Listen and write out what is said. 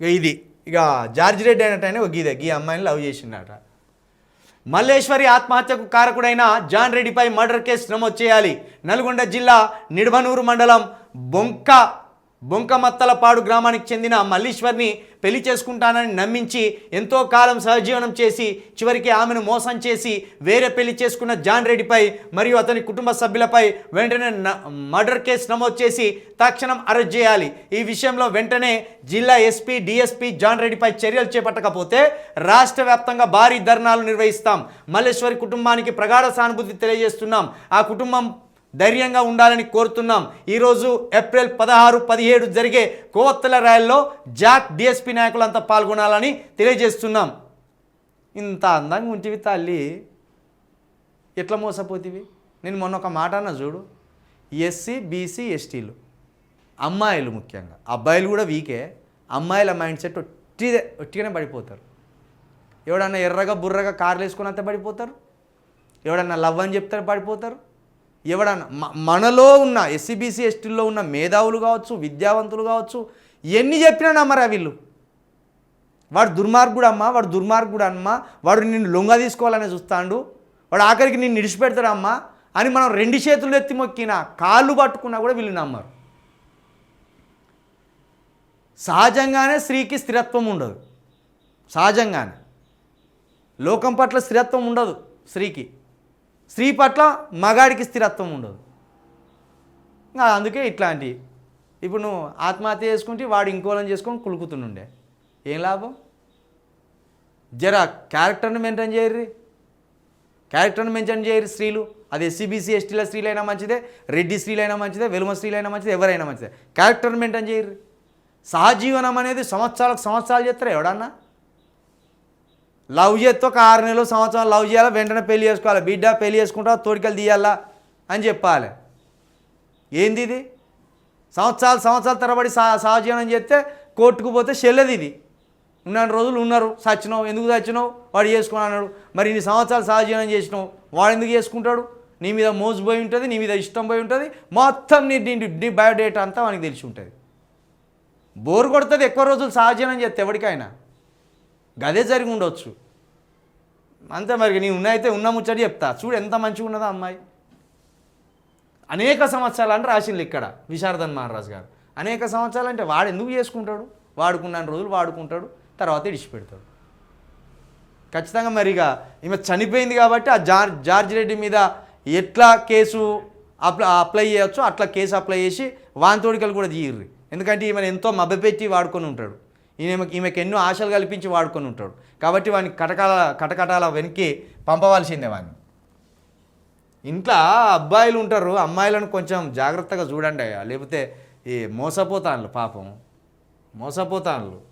ఇక ఇది. ఇక జార్జ్ రెడ్డి అయినట్టయినా ఒక గీదే గీ అమ్మాయిని లవ్ చేసిండట. మల్లేశ్వరి ఆత్మహత్యకు కారకుడైన జాన్ రెడ్డిపై మర్డర్ కేసు నమోదు చేయాలి. నల్గొండ జిల్లా నిడమనూరు మండలం బొంక బొంకమత్తలపాడు గ్రామానికి చెందిన మల్లీశ్వర్ని పెళ్ళి చేసుకుంటానని నమ్మించి ఎంతో కాలం సహజీవనం చేసి చివరికి ఆమెను మోసం చేసి వేరే పెళ్ళి చేసుకున్న జాన్ రెడ్డిపై మరియు అతని కుటుంబ సభ్యులపై వెంటనే న- మర్డర్ కేసు నమోదు చేసి తక్షణం అరెస్ట్ చేయాలి. ఈ విషయంలో వెంటనే జిల్లా ఎస్పీ డిఎస్పీ జాన్ రెడ్డిపై చర్యలు చేపట్టకపోతే రాష్ట్ర వ్యాప్తంగా భారీ ధర్నాలు నిర్వహిస్తాం. మల్లేశ్వరి కుటుంబానికి ప్రగాఢ సానుభూతి తెలియజేస్తున్నాం. ఆ కుటుంబం ధైర్యంగా ఉండాలని కోరుతున్నాం. ఈరోజు ఏప్రిల్ పదహారు పదిహేడు జరిగే కోవత్తల ర్యాలీలో జాక్ డిఎస్పీ నాయకులంతా పాల్గొనాలని తెలియజేస్తున్నాం. ఇంత అందంగా ఉంటివి తల్లి. ఎట్లా మోసపోతివి? నేను మొన్న ఒక మాట అన్న చూడు. ఎస్సీ బీసీ ఎస్టీలు. అమ్మాయిలు ముఖ్యంగా. అబ్బాయిలు కూడా వీకే. అమ్మాయిల మైండ్ సెట్ ఒట్టిదే ఒట్టిగానే పడిపోతారు. ఎవడన్నా ఎర్రగా బుర్రగా కార్లు వేసుకున్నంత పడిపోతారు. ఎవడన్నా లవ్ అని చెప్తారు పడిపోతారు. ఎవడన్నా మనలో ఉన్న ఎస్సీబీసీ ఎస్టీల్లో ఉన్న మేధావులు కావచ్చు విద్యావంతులు కావచ్చు ఎన్ని చెప్పినా నమ్మరా వీళ్ళు. వాడు దుర్మార్గుడు అమ్మా వాడు దుర్మార్గుడు అమ్మా వాడు నిన్ను లొంగ తీసుకోవాలని చూస్తాడు వాడు ఆఖరికి నిన్ను నిడిచిపెడతాడు అమ్మా అని మనం రెండు చేతులు ఎత్తి మొక్కినా కాళ్ళు పట్టుకున్నా కూడా వీళ్ళు నమ్మరు. సహజంగానే స్త్రీకి స్థిరత్వం ఉండదు. సహజంగానే. లోకం పట్ల స్థిరత్వం ఉండదు స్త్రీకి. స్త్రీ పట్ల మగాడికి స్థిరత్వం ఉండదు. ఇంకా అందుకే ఇట్లాంటి. ఇప్పుడు నువ్వు ఆత్మహత్య చేసుకుంటే వాడు ఇంకోలని చేసుకొని కులుకుతుండే ఏం లాభం? జరా క్యారెక్టర్ని మెయింటైన్ చేయర్రి. క్యారెక్టర్ని మెయింటైన్ చేయరు స్త్రీలు. అది ఎస్సీబీసీ ఎస్టీల స్త్రీలైనా మంచిదే రెడ్డి స్త్రీలైనా మంచిదే వెలుమ స్త్రీలైనా మంచిదే ఎవరైనా మంచిదే. క్యారెక్టర్ని మెయింటైన్ చేయరు సహజీవనం అనేది సంవత్సరాలకు సంవత్సరాలు చేస్తారు ఎవడన్నా? లవ్ చేస్తే ఒక ఆరు నెలలు సంవత్సరం లవ్ చేయాలా? వెంటనే పెళ్ళి చేసుకోవాలి? బిడ్డ పెళ్ళి చేసుకుంటా తోడికలు తీయాలా? అని చెప్పాలి. ఏంది ఇది? సంవత్సరాలు సంవత్సరాల తరబడి సా సహజీవనం చేస్తే కోర్టుకు పోతే చెల్లది ఇది. ఉన్న రోజులు ఉన్నారు. సచ్చినావు. ఎందుకు చచ్చినావు వాడు చేసుకుని అన్నాడు. మరి ఇన్ని సంవత్సరాలు సహజీవనం చేసినావు. వాడు ఎందుకు చేసుకుంటాడు? నీ మీద మోజు పోయి ఉంటుంది నీ మీద ఇష్టం పోయి ఉంటుంది. మొత్తం నీ నీ నీ బయోడేటా అంతా వానికి తెలిసి ఉంటుంది. బోరు కొడుతుంది. ఎక్కువ రోజులు సహజీవనం చేస్తే ఎవరికైనా గదే జరిగి ఉండొచ్చు. అంతే మరి నీ ఉన్నాయితే ఉన్న ముచ్చట చెప్తా. చూడు ఎంత మంచిగా ఉన్నదో అమ్మాయి. అనేక సంవత్సరాలు అంటే రాసిండు ఇక్కడ విశారదన్ మహారాజ్ గారు. అనేక సంవత్సరాలు అంటే వాడు ఎందుకు చేసుకుంటాడు? వాడుకున్న రోజులు వాడుకుంటాడు తర్వాత ఇడిచిపెడతాడు. ఖచ్చితంగా మరిగా ఈమె చనిపోయింది కాబట్టి ఆ జార్ జార్జ్ రెడ్డి మీద ఎట్లా కేసు అప్లై అప్లై చేయొచ్చో అట్లా కేసు అప్లై చేసి వాంతోడికలు కూడా తీయర్రి. ఎందుకంటే ఈమెను ఎంతో మభ్యపెట్టి వాడుకొని ఉంటాడు. ఈమెకి ఈమెకి ఎన్నో ఆశలు కల్పించి వాడుకొని ఉంటాడు. కాబట్టి వాడిని కటకాల కటకటాల వెనక్కి పంపవలసిందే వాడిని ఇంట్లో అబ్బాయిలు ఉంటారు అమ్మాయిలను కొంచెం జాగ్రత్తగా చూడండి అయ్యా. లేకపోతే ఈ మోసపోతాను పాపం. మోసపోతాన్లు.